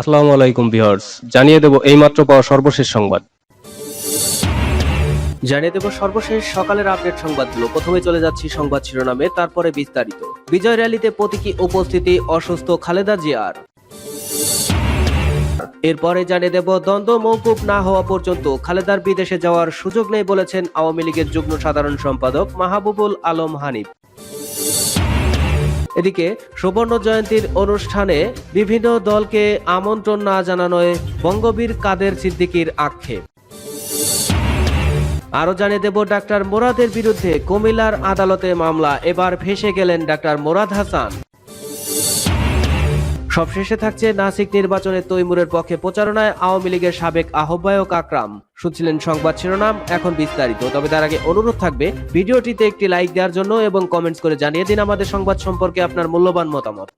আসসালামু আলাইকুম ভিউয়ার্স, জানিয়ে দেব এইমাত্র পাওয়া সর্বশেষ সংবাদ। জানিয়ে দেব সর্বশেষ সকালের আপডেট সংবাদগুলো। প্রথমে চলে যাচ্ছি সংবাদ শিরোনামে, তারপরে বিস্তারিত। বিজয় র্যালিতে প্রতীকী উপস্থিতি, অসুস্থ খালেদা জিয়ার। এরপরে জানিয়ে দেব, দ্বন্দ্ব মৌকুব না হওয়া পর্যন্ত খালেদার বিদেশে যাওয়ার সুযোগ নেই বলেছেন আওয়ামী লীগের যুগ্ম সাধারণ সম্পাদক মাহবুবুল আলম হানিফ। এদিকে সুবর্ণ জয়ন্তীর অনুষ্ঠানে বিভিন্ন দলকে আমন্ত্রণ না জানানোয় বঙ্গবীর কাদের সিদ্দিকীর আক্ষেপ। আরও জানিয়ে দেব, ডাক্তার মোরাদের বিরুদ্ধে কুমিল্লার আদালতে মামলা। এবার ফেসে গেলেন ডাক্তার মোরাদ হাসান। সবশেষে থাকছে নাসিক নির্বাচনে তৈমুরের পক্ষে প্রচারণায় আওয়ামী লীগের সাবেক আহ্বায়ক আকরাম। শুনছিলেন সংবাদ শিরোনাম, এখন বিস্তারিত। তবে তার আগে অনুরোধ থাকবে, ভিডিওটিতে একটি লাইক দেওয়ার জন্য এবং কমেন্টস করে জানিয়ে দিন আমাদের সংবাদ সম্পর্কে আপনার মূল্যবান মতামত।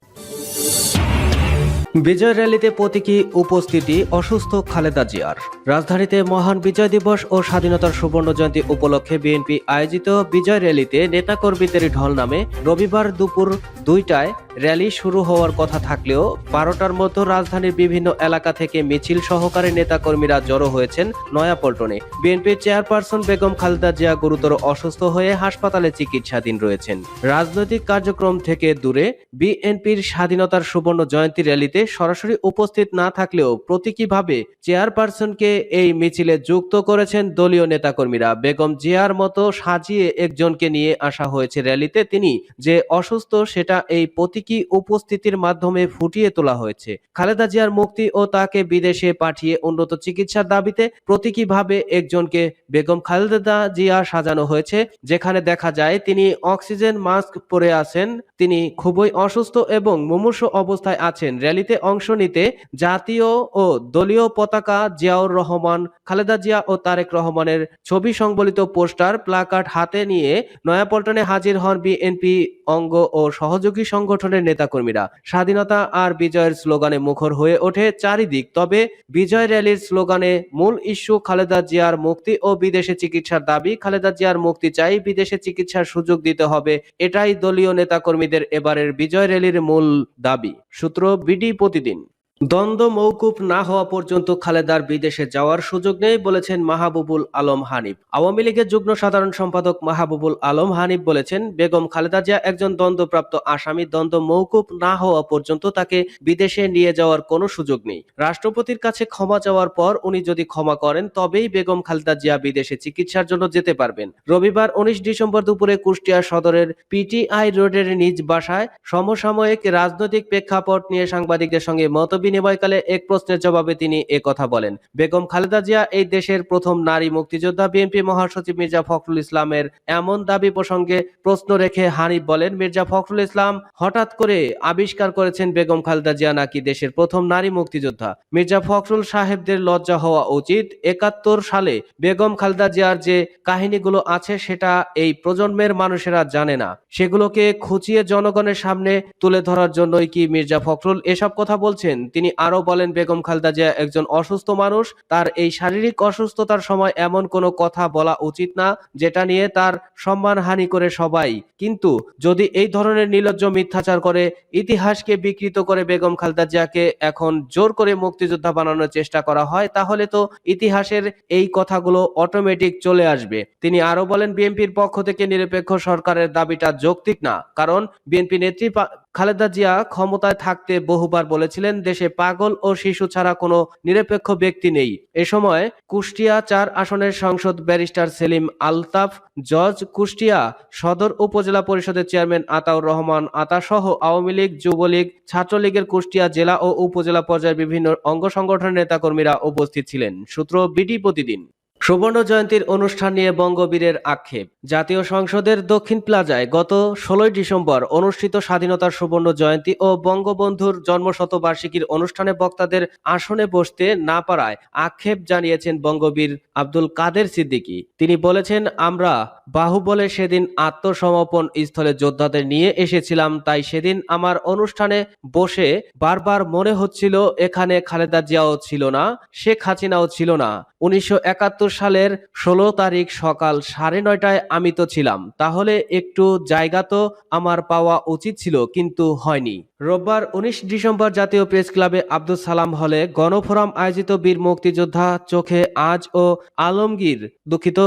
বিজয় র্যালিতে প্রতীকী উপস্থিতি অসুস্থ খালেদা জিয়ার। রাজধানীতে মহান বিজয় দিবস ও স্বাধীনতার সুবর্ণ জয়ন্তী উপলক্ষে বিএনপি আয়োজিত বিজয় র্যালিতে নেতাকর্মীদের ঢল নামে রবিবার দুপুর দুইটায় র্যালি শুরু হওয়ার কথা থাকলেও বারোটার মতো রাজধানীর বিভিন্ন এলাকা থেকে মিছিল সহকারে নেতাকর্মীরা জড়ো হয়েছেন নয়াপল্টনে। বিএনপির চেয়ারপারসন বেগম খালেদা জিয়া গুরুতর অসুস্থ হয়ে হাসপাতালে চিকিৎসাধীন রয়েছেন। রাজনৈতিক কার্যক্রম থেকে দূরে বিএনপির স্বাধীনতার সুবর্ণ জয়ন্তী র্যালিতে সরাসরি উপস্থিত না থাকলেও প্রতীকীভাবে চেয়ারপারসনকে এই মিছিলে যুক্ত করেছেন দলীয় নেতাকর্মীরা। বেগম জিয়ার মতো সাজিয়ে একজনকে নিয়ে আসা হয়েছে র্যালিতে তিনি যে অসুস্থ সেটা এই প্রতীকী উপস্থিতির মাধ্যমে ফুটিয়ে তোলা হয়েছে। খালেদা জিয়ার মুক্তি ও তাকে বিদেশে পাঠিয়ে উন্নত চিকিৎসার দাবিতে প্রতীকীভাবে একজনকে বেগম খালেদা জিয়া সাজানো হয়েছে, যেখানে দেখা যায় তিনি অক্সিজেন মাস্ক পরে আছেন, তিনি খুবই অসুস্থ এবং মুমূর্ষু অবস্থায় আছেন। র্যালিতে অংশ নিতে জাতীয় ও দলীয় পতাকা জিয়াউর রহমান, খালেদা জিয়া ও তারেক রহমানের ছবি সংবলিত পোস্টার, প্লাকার্ড হাতে নিয়ে নয়াপল্টনে হাজির হন বিএনপি অঙ্গ ও সহযোগী সংগঠনের নেতাকর্মীরা। স্বাধীনতা আর বিজয়ের স্লোগানে মুখর হয়ে ওঠে চারিদিক। তবে বিজয় র্যালির স্লোগানে মূল ইস্যু খালেদা জিয়ার মুক্তি ও বিদেশে চিকিৎসার দাবি, খালেদা জিয়ার মুক্তি চাই, বিদেশে চিকিৎসার সুযোগ দিতে হবে, এটাই দলীয় নেতাকর্মীদের এবারের বিজয় র্যালির মূল দাবি। সূত্র বিডি প্রতিদিন। দ্বন্দ্ব মৌকুফ না হওয়া পর্যন্ত খালেদার বিদেশে যাওয়ার সুযোগ নেই বলেছেন মাহবুবুল আলম হানিফ। আওয়ামী লীগের যুগ্ম সাধারণ সম্পাদক মাহবুবুল আলম হানিফ বলেছেন, বেগম খালেদা জিয়া একজন দ্বন্দ্বপ্রাপ্ত আসামি, দ্বন্দ্ব মৌকুফ না হওয়া পর্যন্ত তাকে বিদেশে নিয়ে যাওয়ার কোনো সুযোগ নেই। রাষ্ট্রপতির কাছে ক্ষমা চাওয়ার পর উনি যদি ক্ষমা করেন, তবেই বেগম খালেদা জিয়া বিদেশে চিকিৎসার জন্য যেতে পারবেন। রবিবার উনিশ ডিসেম্বর দুপুরে কুষ্টিয়া সদরের পিটিআই রোডের নিজ বাসায় সমসাময়িক রাজনৈতিক প্রেক্ষাপট নিয়ে সাংবাদিকদের সঙ্গে মত বিনিময়কালে এক প্রশ্নের জবাবে তিনি কথা বলেন। বেগম খালেদা জিয়া এই দেশের প্রথম নারী মুক্তিযোদ্ধা বিএনপি মহাসচিব মির্জা ফখরুল ইসলামের এমন দাবি প্রসঙ্গে প্রশ্ন রেখে হানিফ বলেন, মির্জা ফখরুল ইসলাম হঠাৎ করে আবিষ্কার করেছেন বেগম খালেদা জিয়া নাকি দেশের প্রথম নারী মুক্তিযোদ্ধা। মির্জা ফখরুল সাহেবদের লজ্জা হওয়া উচিত। একাত্তর সালে বেগম খালেদা জিয়ার যে কাহিনীগুলো আছে সেটা এই প্রজন্মের মানুষেরা জানে না। সেগুলোকে খুঁচিয়ে জনগণের সামনে তুলে ধরার জন্যই কি মির্জা ফখরুল এসব কথা বলছেন? তিনি আরও বলেন, বেগম খালেদা জিয়া একজন অসুস্থ মানুষ। তার এই শারীরিক অসুস্থতার সময় এমন কোনো কথা বলা উচিত না, যেটা নিয়ে তার সম্মান হানি করে সবাই। কিন্তু যদি এই ধরনের নির্লজ্জ মিথ্যাচার করে, ইতিহাসকে বিকৃত করে বেগম খালেদা জিয়াকে এখন জোর করে মুক্তিযোদ্ধা বানানোর চেষ্টা করা হয়, তাহলে তো ইতিহাসের এই কথাগুলো অটোমেটিক চলে আসবে। তিনি আরও বলেন, বিএনপির পক্ষ থেকে নিরপেক্ষ সরকারের দাবিটা যৌক্তিক না, কারণ বিএনপি নেত্রী খালেদা জিয়া ক্ষমতায় থাকতে বহুবার বলেছিলেন, দেশে পাগল ও শিশু ছাড়া কোনো নিরপেক্ষ ব্যক্তি নেই। এ সময় কুষ্টিয়া চার আসনের সংসদ ব্যারিস্টার সেলিম আলতাফ, জজ কুষ্টিয়া সদর উপজেলা পরিষদের চেয়ারম্যান আতাউর রহমান আতা সহ আওয়ামী লীগ, যুবলীগ, ছাত্রলীগের কুষ্টিয়া জেলা ও উপজেলা পর্যায়ের বিভিন্ন অঙ্গ সংগঠনের নেতাকর্মীরা উপস্থিত ছিলেন। সূত্র বিডি প্রতিদিন। সুবর্ণ জয়ন্তীর অনুষ্ঠান নিয়ে বঙ্গবীরের আক্ষেপ। জাতীয় সংসদের দক্ষিণ প্লাজায় গত ষোলোই ডিসেম্বর অনুষ্ঠিত স্বাধীনতার সুবর্ণ জয়ন্তী ও বঙ্গবন্ধুর জন্মশতবার্ষিকীর অনুষ্ঠানে বক্তাদের আসনে বসতে না পারায় আক্ষেপ জানিয়েছেন বঙ্গবীর আব্দুল কাদের সিদ্দিকী। তিনি বলেছেন, আমরা বাহুবলে সেদিন আত্মসমর্পণ স্থলে যোদ্ধাদের নিয়ে এসেছিলাম, তাই সেদিন আমার অনুষ্ঠানে বসে বারবার মনে হচ্ছিল এখানে খালেদা জিয়াও ছিল না, শেখ হাসিনাও ছিল না। উনিশশো একাত্তর সালের ষোলো তারিখ সকাল সাড়ে নয়টায় আমি তো ছিলাম, তাহলে একটু জায়গা তো আমার পাওয়া উচিত ছিল, কিন্তু হয়নি। রোববার উনিশ ডিসেম্বর জাতীয় প্রেস ক্লাবে আব্দুল সালাম হলে গণফোরাম আয়োজিত বীর মুক্তিযোদ্ধা চোখে আজ ও আলমগীর দুঃখিত,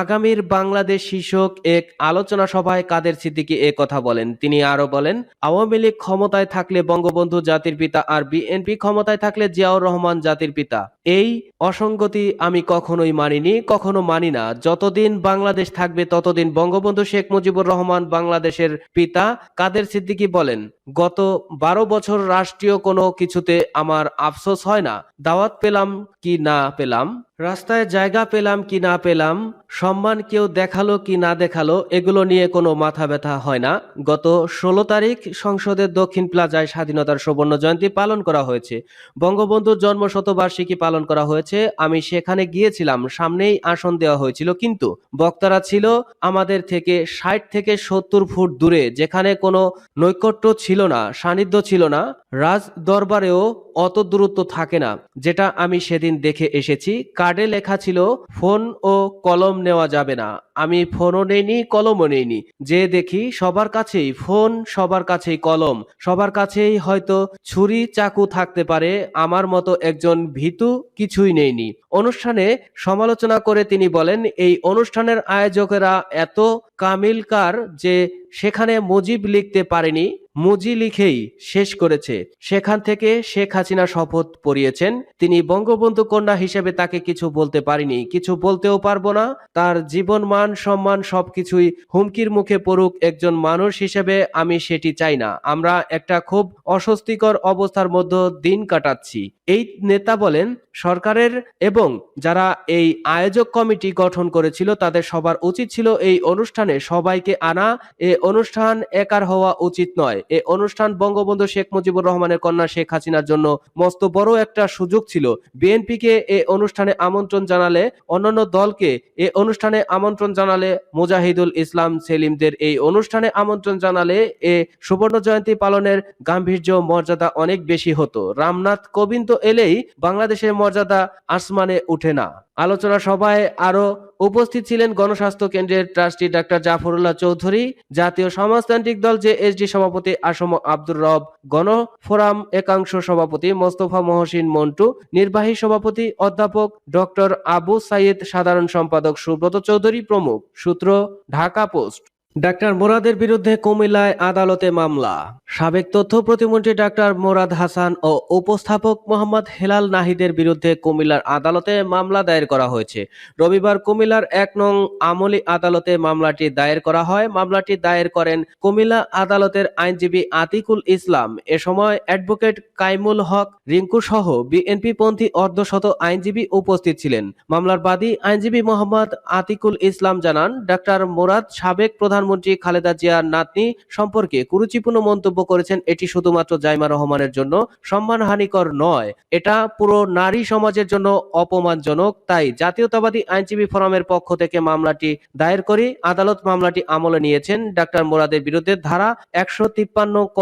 আগামীর বাংলাদেশ শীর্ষক এক আলোচনা সভায় কাদের সিদ্দিকি এ কথা বলেন? তিনি আরও বলেন, আওয়ামী লীগ ক্ষমতায় থাকলে বঙ্গবন্ধু জাতির পিতা আর বিএনপি ক্ষমতায় থাকলে জিয়াউর রহমান জাতির পিতা। এই অসঙ্গতি আমি কখনোই মানিনি, কখনো মানি না। যতদিন বাংলাদেশ থাকবে, ততদিন বঙ্গবন্ধু শেখ মুজিবুর রহমান বাংলাদেশের পিতা কাদের সিদ্দিকী বলেন, গত বারো বছর রাষ্ট্রীয় কোনো কিছুতে আমার আফসোস হয় না। দাওয়াত পেলাম কি না পেলাম? রাস্তায় জায়গা পেলাম কি না পেলাম? সম্মান কেউ দেখাল কি না দেখাল? এগুলো নিয়ে কোনো মাথা ব্যথা হয় না। গত ষোলো তারিখ সংসদের দক্ষিণ প্লাজায় স্বাধীনতার সুবর্ণ জয়ন্তী পালন করা হয়েছে। বঙ্গবন্ধুর জন্ম শতবার্ষিকী পালন করা হয়েছে, আমি সেখানে গিয়েছিলাম, সামনেই আসন দেওয়া হয়েছিল। কিন্তু বক্তারা ছিল আমাদের থেকে ষাট থেকে সত্তর ফুট দূরে, যেখানে কোনো নৈকট্য ছিল না, সান্নিধ্য ছিল না। রাজ দরবারেও অত দূরত্ব থাকে না, যেটা আমি সেদিন দেখে এসেছি। কার্ডে লেখা ছিল, ফোন ও কলম নেওয়া যাবে না। আমি ফোনও নেইনি, কলমও নেইনি। যে দেখি সবার কাছেই ফোন, সবার কাছেই কলম, সবার কাছেই হয়তো ছুরি, চাকু থাকতে পারে। আমার মতো একজন ভীতু কিছুই নেইনি। অনুষ্ঠানে সমালোচনা করে তিনি বলেন, এই অনুষ্ঠানের আয়োজকেরা এত কামিলকার যে সেখানে মুজিব লিখতে পারেনি। মুজি লিখেই শেষ করেছে। সেখান থেকে শেখ হাসিনা শপথ পড়িয়েছেন তিনি বঙ্গবন্ধু কন্যা হিসেবে তাকে কিছু বলতে পারিনি। কিছু বলতেও পারব না। তার জীবন মান, সম্মান সবকিছুই হুমকির মুখে পড়ুক একজন মানুষ হিসেবে আমি সেটি চাই না। আমরা একটা খুব অস্বস্তিকর অবস্থার মধ্যে দিন কাটাচ্ছি। এই নেতা বলেন সরকারের এবং যারা এই আয়োজক কমিটি গঠন করেছিল, তাদের সবার উচিত ছিল এই অনুষ্ঠানে সবাইকে আনা। এ অনুষ্ঠান একার হওয়া উচিত নয়। এ অনুষ্ঠান বঙ্গবন্ধু শেখ মুজিবুর রহমানের কন্যা শেখ হাসিনার জন্য মস্ত বড় একটা সুযোগ ছিল। বিএনপিকে এ অনুষ্ঠানে আমন্ত্রণ জানালে, অন্যান্য দলকে এ অনুষ্ঠানে আমন্ত্রণ জানালে মুজাহিদুল ইসলাম সেলিমদের এই অনুষ্ঠানে আমন্ত্রণ জানালে এ সুবর্ণ জয়ন্তী পালনের গাম্ভীর্য, মর্যাদা অনেক বেশি হতো। রামনাথ কোবিন্দ এলেই বাংলাদেশের মর্যাদা আসমানে উঠে না। আলোচনা সভায় আরও উপস্থিত ছিলেন গণস্বাস্থ্য কেন্দ্রের ট্রাস্টি ডাক্তার জাফরুল্লাহ চৌধুরী, জাতীয় সমাজতান্ত্রিক দল যে জেএসডি সভাপতি আসম আব্দুর রব গণফোরাম একাংশ সভাপতি মোস্তফা মহসিন মন্টু, নির্বাহী সভাপতি অধ্যাপক ডক্টর আবু সাইদ সাধারণ সম্পাদক সুব্রত চৌধুরী প্রমুখ। সূত্র, ঢাকা পোস্ট। ডাক্তার মোরাদের বিরুদ্ধে কুমিল্লায় আদালতে মামলা। সাবেক তথ্য প্রতিমন্ত্রী ডাক্তার মোরাদ হাসান ও উপস্থাপক মোহাম্মদ হেলাল নাহিদের বিরুদ্ধে কুমিল্লার আদালতে মামলা দায়ের করা হয়েছে। রবিবার কুমিল্লার এক নং আমলি আদালতে মামলাটি দায়ের করা হয়। মামলাটি দায়ের করেন কুমিল্লা আদালতের আইনজীবী আতিকুল ইসলাম। এ সময় অ্যাডভোকেট কাইমুল হক রিঙ্কু সহ বিএনপি পন্থী অর্ধশত আইনজীবী উপস্থিত ছিলেন। মামলার বাদী আইনজীবী মোহাম্মদ আতিকুল ইসলাম জানান, ডাক্তার মোরাদ সাবেক প্রধানমন্ত্রী খালেদা জিয়ার নাতনি সম্পর্কে কুরুচিপূর্ণ মন্তব্য করেছেন, এটি শুধুমাত্র জাইমা রহমানের জন্য সম্মানহানিকর নয়, এটা পুরো নারী সমাজের জন্য অপমানজনক। তাই জাতীয়তাবাদী আইনজীবী ফোরামের পক্ষ থেকে মামলাটি দায়ের করি আদালত মামলাটি আমলে নিয়েছেন। ডাক্তার মোরাদের বিরুদ্ধে ধারা একশো তিপ্পান্ন ক,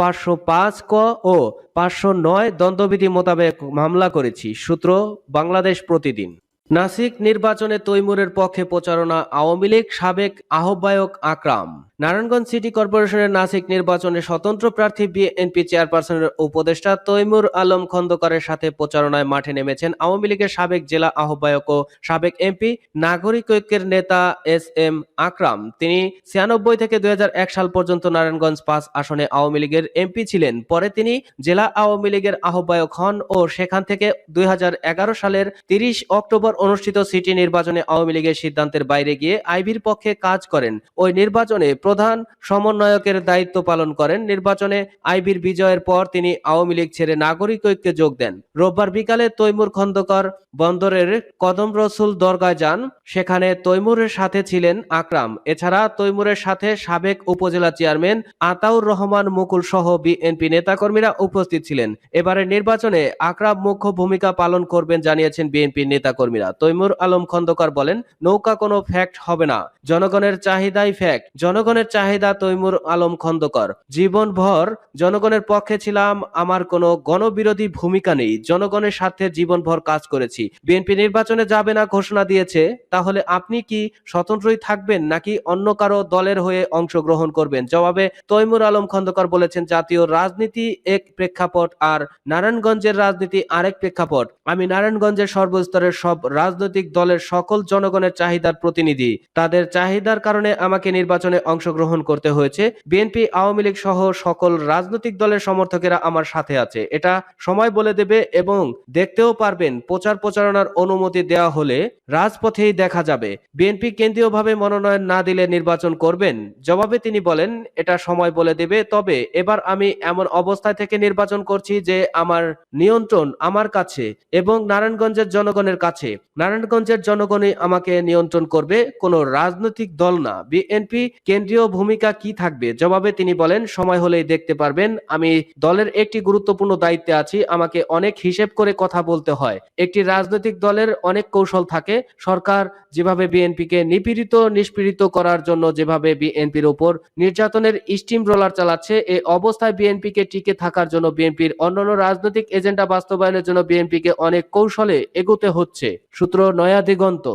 পাঁচশো পাঁচ ক ও পাঁচশো নয় দ্বন্দ্ববিধি মোতাবেক মামলা করেছি। সূত্র বাংলাদেশ প্রতিদিন। নাসিক নির্বাচনে তৈমুরের পক্ষে প্রচারণা আওয়ামী লীগ সাবেক আহ্বায়ক আকরাম। নারায়ণগঞ্জ সিটি কর্পোরেশনের নাসিক নির্বাচনে স্বতন্ত্র প্রার্থী বিএনপি চেয়ারপারসনের উপদেষ্টা তৈমুর আলম খন্দকারের সাথে প্রচারণায় মাঠে নেমেছেন আওয়ামী লীগের সাবেক জেলা আহ্বায়ক ও সাবেক এমপি, নাগরিক ঐক্যের নেতা এস এম আকরাম। তিনি ছিয়ানব্বই থেকে দুই হাজার এক সাল পর্যন্ত নারায়ণগঞ্জ পাঁচ আসনে আওয়ামী লীগের এমপি ছিলেন। পরে তিনি জেলা আওয়ামী লীগের আহ্বায়ক হন ও সেখান থেকে দুই হাজার এগারো সালের তিরিশ অক্টোবর অনুষ্ঠিত সিটি নির্বাচনে আওয়ামী লীগের সিদ্ধান্তের বাইরে গিয়ে আইবির পক্ষে কাজ করেন। ওই নির্বাচনে প্রধান সমন্বয়কের দায়িত্ব পালন করেন। নির্বাচনে আইবির বিজয়ের পর তিনি আওয়ামী লীগ ছেড়ে নাগরিক ঐক্যে যোগ দেন। রোববার বিকালে তৈমুর খন্দকার বন্দরের কদম রসুল দরগায় যান। সেখানে তৈমুরের সাথে ছিলেন আকরাম। এছাড়া তৈমুরের সাথে সাবেক উপজেলা চেয়ারম্যান আতাউর রহমান মুকুল সহ বিএনপি নেতাকর্মীরা উপস্থিত ছিলেন। এবারের নির্বাচনে আকরাম মুখ্য ভূমিকা পালন করবেন জানিয়েছেন বিএনপি নেতাকর্মীরা। না তৈমুর আলম খন্দকার বলেন, নৌকা কোনো ফ্যাক্ট হবে না। জনগণের চাহিদাই ফ্যাক্ট জনগণের চাহিদা তৈমুর আলম খন্দকার। জীবনভর জনগণের পক্ষে ছিলাম, আমার কোনো গণবিরোধী ভূমিকা নেই। জনগণের স্বার্থে জীবনভর কাজ করেছি। বিএনপি নির্বাচনে যাবে না ঘোষণা দিয়েছে। তাহলে আপনি কি স্বতন্ত্রই থাকবেন নাকি অন্য কারও দলের হয়ে অংশগ্রহণ করবেন? জবাবে তৈমুর আলম খন্দকার বলেছেন, জাতীয় রাজনীতি এক প্রেক্ষাপট আর নারায়ণগঞ্জের রাজনীতি আরেক প্রেক্ষাপট। আমি নারায়ণগঞ্জের সর্বস্তরের সব রাজনৈতিক দলের সকল জনগণের চাহিদার প্রতিনিধি। তাদের চাহিদার কারণে আমাকে নির্বাচনে অংশগ্রহণ করতে হয়েছে। বিএনপি, আওয়ামী লীগ সহ সকল রাজনৈতিক দলের সমর্থকেরা আমার সাথে আছে। এটা সময় বলে দেবে এবং দেখতেও পারবেন প্রচার প্রচারণার অনুমতি দেওয়া হলে রাজপথেই দেখা যাবে। বিএনপি কেন্দ্রীয়ভাবে মনোনয়ন না দিলে নির্বাচন করবেন? জবাবে তিনি বলেন, এটা সময় বলে দেবে। তবে এবার আমি এমন অবস্থায় থেকে নির্বাচন করছি যে আমার নিয়ন্ত্রণ আমার কাছে এবং নারায়ণগঞ্জের জনগণের কাছে। নারায়ণগঞ্জের জনগণই আমাকে নিয়ন্ত্রণ করবে, কোনো রাজনৈতিক দল না। বিএনপি কেন্দ্রীয় ভূমিকা কি থাকবে? জবাবে তিনি বলেন, সময় হলেই দেখতে পারবেন। আমি দলের একটি গুরুত্বপূর্ণ দায়িত্বে আছি, আমাকে অনেক হিসেব করে কথা বলতে হয়। একটি রাজনৈতিক দলের অনেক কৌশল থাকে। সরকার যেভাবে বিএনপিকে নিপীড়িত, নিষ্পীড়িত করার জন্য যেভাবে বিএনপির উপর নির্যাতনের স্টিম রোলার চালাচ্ছে এই অবস্থায় বিএনপিকে টিকে থাকার জন্য বিএনপির অন্যান্য রাজনৈতিক এজেন্ডা বাস্তবায়নের জন্য বিএনপিকে অনেক কৌশলে এগোতে হচ্ছে। সূত্র নয়া দিগন্ত।